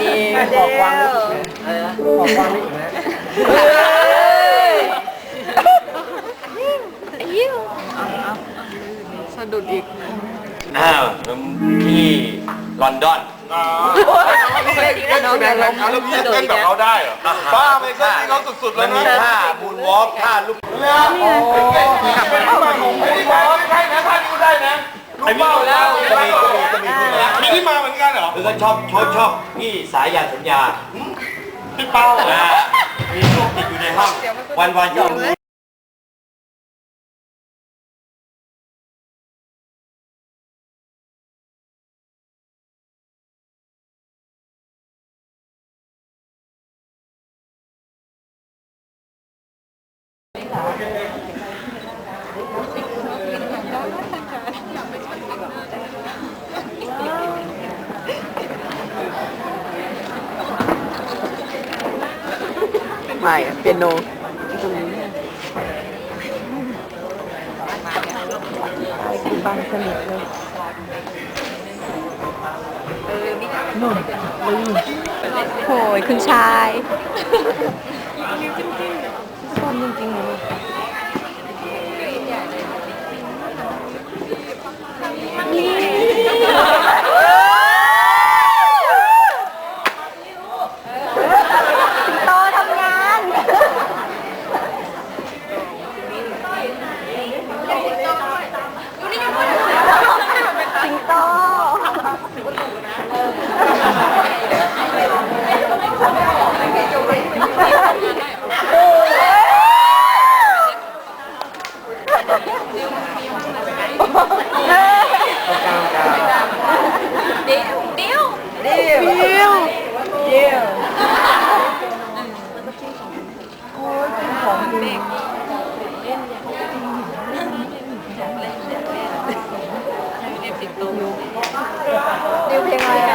เดียวขอความรู้สึกนะขอความรู้สึกนะยิ้วสะดุดอีกอ้าวที่ลอนดอนน้องยังล้มแล้วพี่จะเต้นแบบเขาได้เหรอบ้าไปเต้นที่เขาสุดๆเลมัยนนะมีท่ามูนวอล์กท่าลุกแล้วโอ้เป็นที่มาของไม่ได้บอกไม่ได้นะท่านก็ได้นะรู้เปล่าแล้ว เหมือนกันเหรอคือก็ชอบชอบชอบพี่สายยานสัญญาพี่เป้าอ่ามีลูกติดอยู่ในห้องวันวันๆก็เอามือ ไม่เปียโนคือบางสนิทเลยนุ่นลืมโอยคุณชาย ตอบจริงๆเลยสิงโตทำงาน สิงโต เดี๋ยวเดี๋ยวเดี๋ยวเดี๋ยวเดี๋ยวโอ้ย กินของจริงดิวเพลงอะไร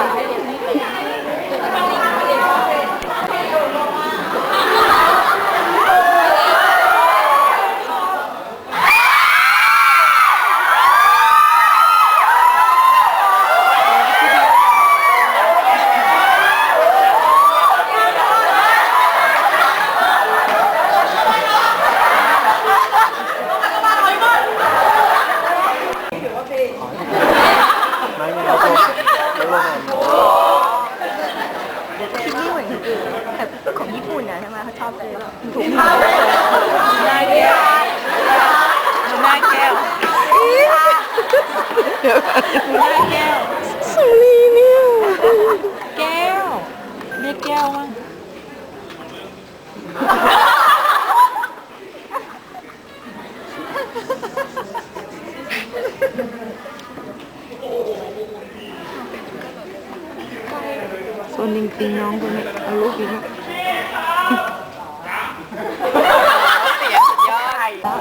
คิดนี่เหมือนคนอื่นแต่ของญี่ปุ่นนะใช่ไหมเขาชอบเลยถูกหน้าแก้วหน้าแก้วหน้าแก้วสุรีนิวแก้วเรียกแก้วมั้ง คนหนึ่งตีน้องคนนี้เอาลูกอีกแล้วเสียงยอด